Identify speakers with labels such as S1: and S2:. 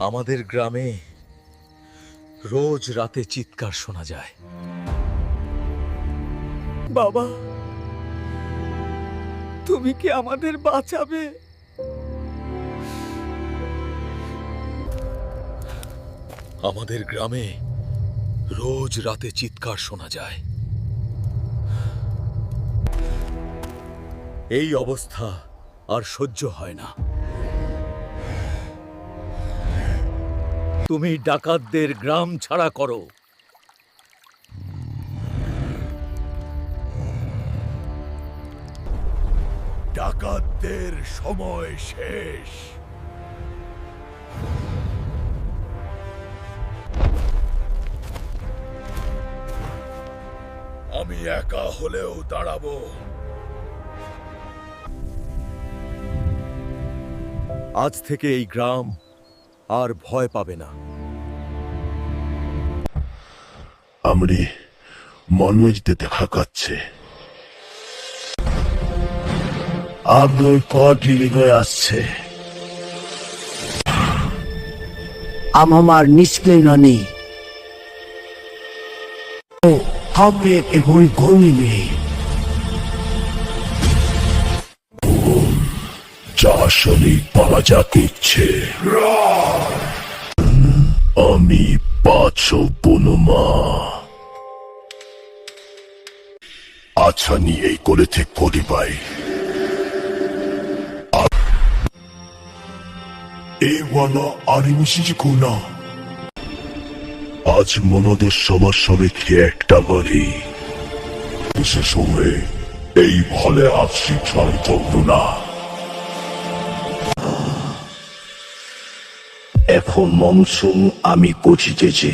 S1: আমাদের গ্রামে রোজ রাতে চিৎকার শোনা যায়।
S2: বাবা তুমি কি আমাদের বাঁচাবে?
S1: আমাদের গ্রামে রোজ রাতে চিৎকার শোনা যায়। এই অবস্থা আর সহ্য হয় না। তুমি ডাকাতদের গ্রাম ছাড়া করো।
S3: ডাকাতদের সময় শেষ। আমি একা হলেও দাঁড়াবো।
S1: আজ থেকে এই গ্রাম আর ভয় পাবে না।
S3: আমরি মনোজতে দেখা কাচ্ছে আপনার পর হয়ে আসছে?
S4: আমার নিষ্ক্রিয়ণী ও হবে এগুলি গরিবে
S3: যা শরীর পাওয়া যাকে ইচ্ছে। আমি পাঁচ বনমা আচ্ছা নিয়ে করেছে আজ মনদের সবার সবে খেয়ে একটা বাড়ি। বিশেষ হয়ে এই ফলে আজ শিক্ষার না। এখন মনসুন আমি কচিতেছি।